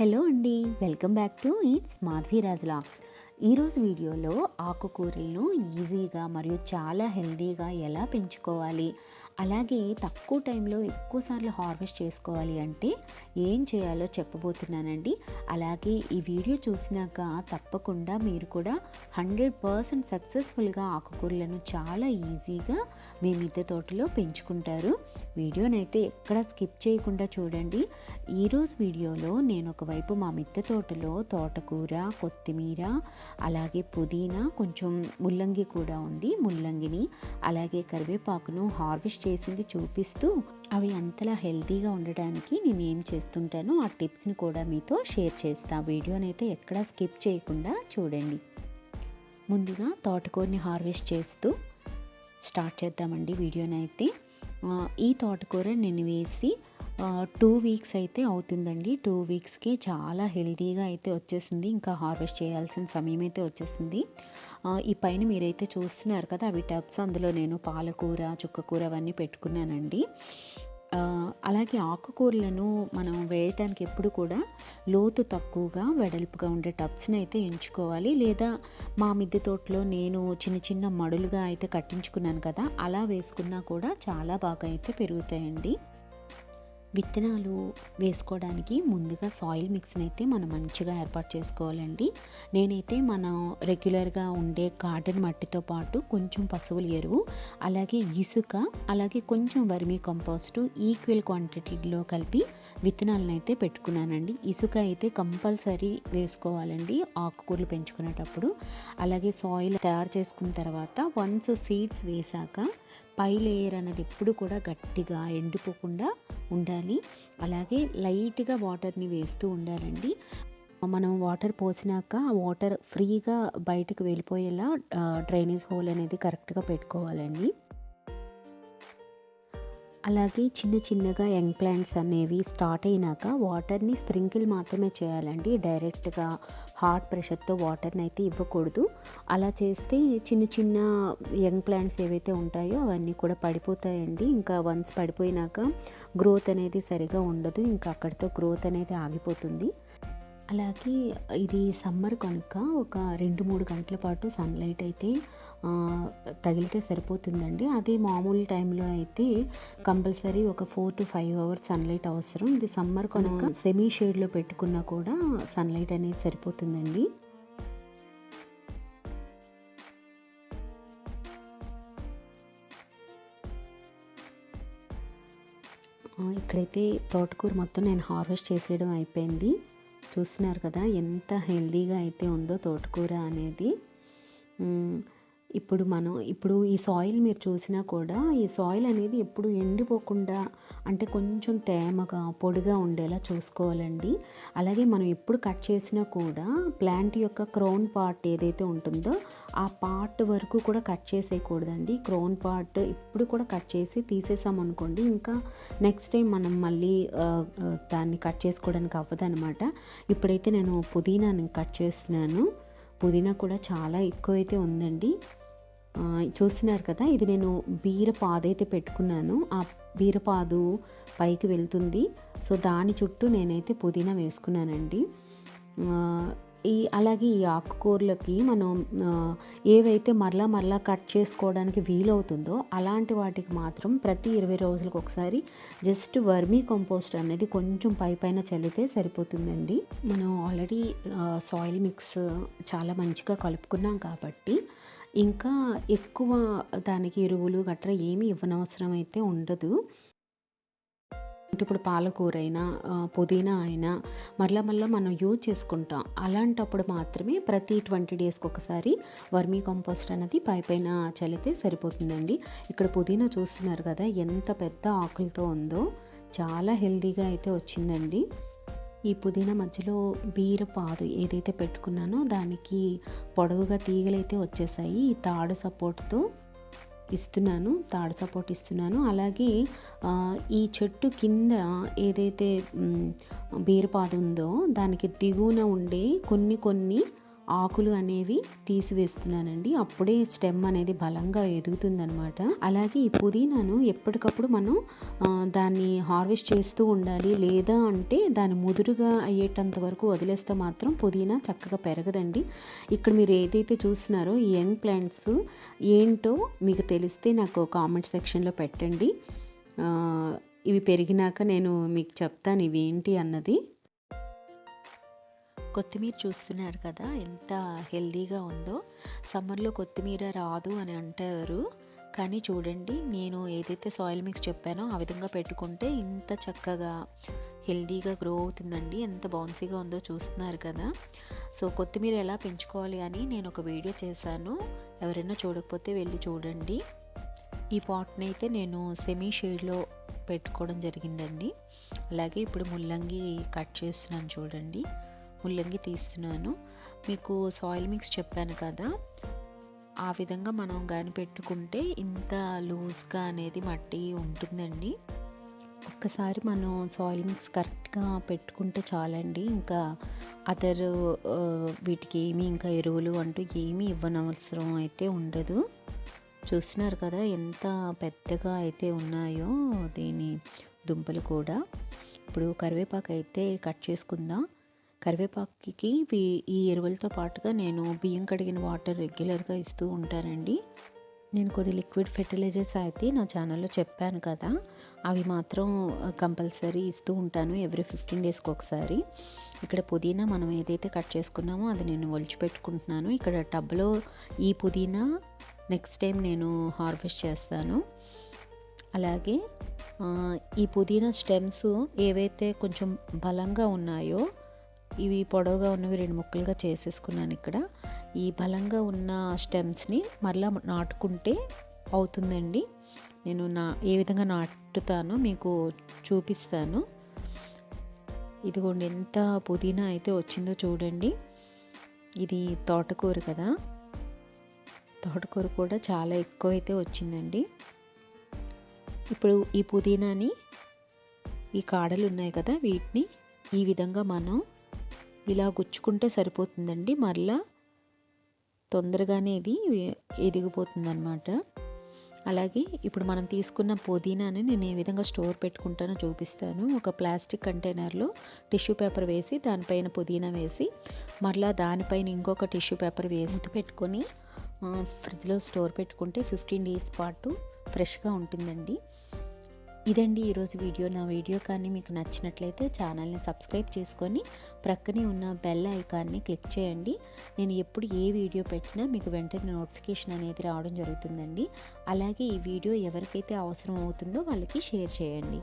Hello అండి welcome back to it's Madhavi Raj lakhs. ఈరోజు వీడియోలో ఆకుకూరలను ఈజీగా మరియు చాలా హెల్తీగా ఎలా పెంచుకోవాలి? అలాగే తక్కువ టైంలో ఎక్కువసార్లు హార్వెస్ట్ చేసుకోవాలి అంటే ఏం చేయాలో చెప్పబోతున్నానండి. అలాగే ఈ వీడియో చూసినాక తప్పకుండా మీరు కూడా హండ్రెడ్ పర్సెంట్ సక్సెస్ఫుల్గా ఆకుకూరలను చాలా ఈజీగా మీ మిద్దె తోటలో పెంచుకుంటారు. వీడియోనైతే ఎక్కడ స్కిప్ చేయకుండా చూడండి. ఈరోజు వీడియోలో నేను ఒకవైపు మా మిద్దె తోటలో తోటకూర కొత్తిమీర అలాగే పుదీనా కొంచెం ముల్లంగి కూడా ఉంది ముల్లంగిని. అలాగే కరివేపాకును హార్వెస్ట్ చేసింది చూపిస్తూ అవి అంతలా హెల్తీగా ఉండడానికి నేను ఏం చేస్తుంటానో ఆ టిప్స్ని కూడా మీతో షేర్ చేస్తా. వీడియోనైతే ఎక్కడా స్కిప్ చేయకుండా చూడండి. ముందుగా తోటకూరని హార్వెస్ట్ చేస్తూ స్టార్ట్ చేద్దామండి వీడియోనైతే. ఈ తోటకూర నేను వేసి టూ వీక్స్ అయితే అవుతుందండి. టూ వీక్స్కి చాలా హెల్తీగా అయితే వచ్చేసింది. ఇంకా హార్వెస్ట్ చేయాల్సిన సమయం అయితే వచ్చేసింది. ఈ పైన మీరైతే చూస్తున్నారు కదా అవి టబ్స్ అందులో నేను పాలకూర చుక్కకూర అవన్నీ పెట్టుకున్నానండి. అలాగే ఆకుకూరలను మనం వేయటానికి ఎప్పుడు కూడా లోతు తక్కువగా వెడల్పుగా ఉండే టబ్స్ని అయితే ఎంచుకోవాలి. లేదా మా మిద్దె తోటలో నేను చిన్న చిన్న మడులుగా అయితే కట్టించుకున్నాను కదా అలా వేసుకున్నా కూడా చాలా బాగా అయితే పెరుగుతాయండి. విత్తనాలు వేసుకోవడానికి ముందుగా సాయిల్ మిక్స్ని అయితే మనం మంచిగా ఏర్పాటు చేసుకోవాలండి. నేనైతే మనం రెగ్యులర్గా ఉండే గార్డెన్ మట్టితో పాటు కొంచెం పశువుల ఎరువు అలాగే ఇసుక అలాగే కొంచెం వర్మీ కంపోస్టు ఈక్వల్ క్వాంటిటీలో కలిపి విత్తనాలను అయితే పెట్టుకున్నానండి. ఇసుక అయితే కంపల్సరీ వేసుకోవాలండి ఆకుకూరలు పెంచుకునేటప్పుడు. అలాగే సాయిల్ తయారు చేసుకున్న తర్వాత వన్స్ సీడ్స్ వేశాక పై లేయర్ అనేది ఎప్పుడు కూడా గట్టిగా ఎండిపోకుండా ఉండాలి. అలాగే లైట్గా వాటర్ని వేస్తూ ఉండాలండి. మనం వాటర్ పోసినాక ఆ వాటర్ ఫ్రీగా బయటకు వెళ్ళిపోయేలా డ్రైనేజ్ హోల్ అనేది కరెక్ట్గా పెట్టుకోవాలండి. అలాగే చిన్న చిన్నగా యంగ్ ప్లాంట్స్ అనేవి స్టార్ట్ అయినాక వాటర్ని స్ప్రింకిల్ మాత్రమే చేయాలండి. డైరెక్ట్గా హార్ట్ ప్రెషర్తో వాటర్ని అయితే ఇవ్వకూడదు. అలా చేస్తే చిన్న చిన్న యంగ్ ప్లాంట్స్ ఏవైతే ఉంటాయో అవన్నీ కూడా పడిపోతాయండి. ఇంకా వన్స్ పడిపోయినాక గ్రోత్ అనేది సరిగా ఉండదు. ఇంకా అక్కడితో గ్రోత్ అనేది ఆగిపోతుంది. అలాగే ఇది సమ్మర్ కనుక ఒక రెండు మూడు గంటల పాటు సన్లైట్ అయితే తగిలితే సరిపోతుందండి. అదే మామూలు టైంలో అయితే కంపల్సరీ ఒక four to five hours sunlight అవసరం. ఇది సమ్మర్ కనుక సెమీ షేడ్లో పెట్టుకున్నా కూడా సన్లైట్ అనేది సరిపోతుందండి. ఇక్కడైతే తోటకూర మొత్తం నేను హార్వెస్ట్ చేసేయడం అయిపోయింది. చూస్తున్నారు కదా ఎంత హెల్దీగా అయితే ఉందో తోటకూర అనేది. ఇప్పుడు మనం ఇప్పుడు ఈ సాయిల్ మీరు చూసినా కూడా ఈ సాయిల్ అనేది ఎప్పుడు ఎండిపోకుండా అంటే కొంచెం తేమగా పొడిగా ఉండేలా చూసుకోవాలండి. అలాగే మనం ఎప్పుడు కట్ చేసినా కూడా ప్లాంట్ యొక్క క్రౌన్ పార్ట్ ఏదైతే ఉంటుందో ఆ పార్ట్ వరకు కూడా కట్ చేసేయకూడదండి. క్రౌన్ పార్ట్ ఇప్పుడు కూడా కట్ చేసి తీసేసామనుకోండి ఇంకా నెక్స్ట్ టైం మనం మళ్ళీ దాన్ని కట్ చేసుకోవడానికి అవ్వదనమాట ఇప్పుడైతే నేను పుదీనాని కట్ చేస్తున్నాను. పుదీనా కూడా చాలా ఎక్కువ అయితే ఉందండి. చూస్తున్నారు కదా ఇది నేను బీరపాదు అయితే పెట్టుకున్నాను. ఆ బీరపాదు పైకి వెళ్తుంది. సో దాని చుట్టూ నేనైతే పుదీనా వేసుకున్నానండి. ఈ అలాగే ఈ ఆకుకూరలకి మనం ఏవైతే మరలా మరలా కట్ చేసుకోవడానికి వీలవుతుందో అలాంటి వాటికి మాత్రం ప్రతి ఇరవై రోజులకు ఒకసారి జస్ట్ వర్మీ కంపోస్ట్ అనేది కొంచెం పై పైన చల్లితే సరిపోతుందండి. మనం ఆల్రెడీ సాయిల్ మిక్స్ చాలా మంచిగా కలుపుకున్నాం కాబట్టి ఇంకా ఎక్కువ దానికి ఎరువులు గట్రా ఏమి ఇవ్వనవసరం అయితే ఉండదు ఇప్పుడు పాలకూర అయినా పుదీనా అయినా మరలా మరలా మనం యూజ్ చేసుకుంటాం. అలాంటప్పుడు మాత్రమే ప్రతి ట్వంటీ డేస్కి ఒకసారి వర్మీ కంపోస్ట్ అనేది పై పైన చల్లితే సరిపోతుందండి. ఇక్కడ పుదీనా చూస్తున్నారు కదా ఎంత పెద్ద ఆకులతో ఉందో చాలా హెల్దీగా అయితే వచ్చిందండి. ఈ పుదీనా మధ్యలో బీరపాదు ఏదైతే పెట్టుకున్నానో దానికి పొడవుగా తీగలైతే వచ్చేసాయి. ఈ తాడు సపోర్ట్తో ఇస్తున్నాను తాడు సపోర్ట్ ఇస్తున్నాను. అలాగే ఈ చెట్టు కింద ఏదైతే బీరపాదు ఉందో దానికి దిగువన ఉండే కొన్ని కొన్ని ఆకులు అనేవి తీసివేస్తున్నానండి. అప్పుడే స్టెమ్ అనేది బలంగా ఎదుగుతుందనమాట అలాగే ఈ పుదీనాను ఎప్పటికప్పుడు మనం దాన్ని హార్వెస్ట్ చేస్తూ ఉండాలి. లేదా అంటే దాని ముదురుగా అయ్యేటంత వరకు వదిలేస్తే మాత్రం పుదీనా చక్కగా పెరగదండి. ఇక్కడ మీరు ఏదైతే చూస్తున్నారో ఈ యంగ్ ప్లాంట్స్ ఏంటో మీకు తెలిస్తే నాకు కామెంట్ సెక్షన్లో పెట్టండి. ఇవి పెరిగినాక నేను మీకు చెప్తాను ఇవి ఏంటి అన్నది. కొత్తిమీర చూస్తున్నారు కదా ఎంత హెల్దీగా ఉందో. సమ్మర్లో కొత్తిమీర రాదు అని అంటారు. కానీ చూడండి నేను ఏదైతే సాయిల్ మిక్స్ చెప్పానో ఆ విధంగా పెట్టుకుంటే ఇంత చక్కగా హెల్దీగా గ్రో అవుతుందండి ఎంత బౌన్సీగా ఉందో చూస్తున్నారు కదా. సో కొత్తిమీర ఎలా పెంచుకోవాలి అని నేను ఒక వీడియో చేశాను. ఎవరైనా చూడకపోతే వెళ్ళి చూడండి. ఈ పాట్ని అయితే నేను సెమీ షేడ్లో పెట్టుకోవడం జరిగిందండి. అలాగే ఇప్పుడు ముల్లంగి కట్ చేస్తున్నాను చూడండి. ముల్లంగి తీస్తున్నాను. మీకు సాయిల్ మిక్స్ చెప్పాను కదా. ఆ విధంగా మనం కానీ పెట్టుకుంటే ఇంత లూజ్గా అనేది మట్టి ఉంటుందండి. ఒక్కసారి మనం సాయిల్ మిక్స్ కరెక్ట్గా పెట్టుకుంటే చాలండి. ఇంకా అదర్ వీటికి ఏమి ఇంకా ఎరువులు అంటూ ఏమీ ఇవ్వనవసరం అయితే ఉండదు. చూస్తున్నారు కదా ఎంత పెద్దగా అయితే ఉన్నాయో దీని దుంపలు కూడా. ఇప్పుడు కరివేపాకు అయితే కట్ చేసుకుందాం. కరివేపాకుకి ఈ ఎరువులతో పాటుగా నేను బియ్యం కడిగిన వాటర్ రెగ్యులర్గా ఇస్తూ ఉంటానండి. నేను కొన్ని లిక్విడ్ ఫెర్టిలైజర్స్ అయితే నా ఛానల్లో చెప్పాను కదా అవి మాత్రం కంపల్సరీ ఇస్తూ ఉంటాను ఎవ్రీ ఫిఫ్టీన్ డేస్కి ఒకసారి. ఇక్కడ పుదీనా మనం ఏదైతే కట్ చేసుకున్నామో అది నేను ఒలిచిపెట్టుకుంటున్నాను ఇక్కడ టబ్లో ఈ పుదీనా నెక్స్ట్ టైం నేను హార్వెస్ట్ చేస్తాను. అలాగే ఈ పుదీనా స్టెమ్స్ ఏవైతే కొంచెం బలంగా ఉన్నాయో ఇవి పొడవుగా ఉన్నవి రెండు ముక్కలుగా చేసేసుకున్నాను ఇక్కడ. ఈ బలంగా ఉన్న స్టెమ్స్ని మరలా నాటుకుంటే అవుతుందండి. నేను నా ఏ విధంగా నాటుతానో మీకు చూపిస్తాను. ఇదిగోండి ఎంత పుదీనా అయితే వచ్చిందో చూడండి. ఇది తోటకూర కదా. తోటకూర కూడా చాలా ఎక్కువ అయితే వచ్చిందండి. ఇప్పుడు ఈ పుదీనాని ఈ కాడలు ఉన్నాయి కదా వీటిని ఈ విధంగా మనం ఇలా గుచ్చుకుంటే సరిపోతుందండి. మరలా తొందరగానే ఇది ఎదిగిపోతుంది అనమాట అలాగే ఇప్పుడు మనం తీసుకున్న పుదీనాని నేను ఏ విధంగా స్టోర్ పెట్టుకుంటానో చూపిస్తాను. ఒక ప్లాస్టిక్ కంటైనర్లో టిష్యూ పేపర్ వేసి దానిపైన పుదీనా వేసి మరలా దానిపైన ఇంకొక టిష్యూ పేపర్ వేసి పెట్టుకొని ఫ్రిడ్జ్లో స్టోర్ పెట్టుకుంటే ఫిఫ్టీన్ డేస్ పాటు ఫ్రెష్గా ఉంటుందండి. ఇదండి ఈరోజు వీడియో. నా వీడియో కానీ మీకు నచ్చినట్లయితే ఛానల్ని సబ్స్క్రైబ్ చేసుకొని ప్రక్కనే ఉన్న బెల్ ఐకాన్ని క్లిక్ చేయండి. నేను ఎప్పుడు ఏ వీడియో పెట్టినా మీకు వెంటనే నోటిఫికేషన్ అనేది రావడం జరుగుతుందండి. అలాగే ఈ వీడియో ఎవరికైతే అవసరం అవుతుందో వాళ్ళకి షేర్ చేయండి.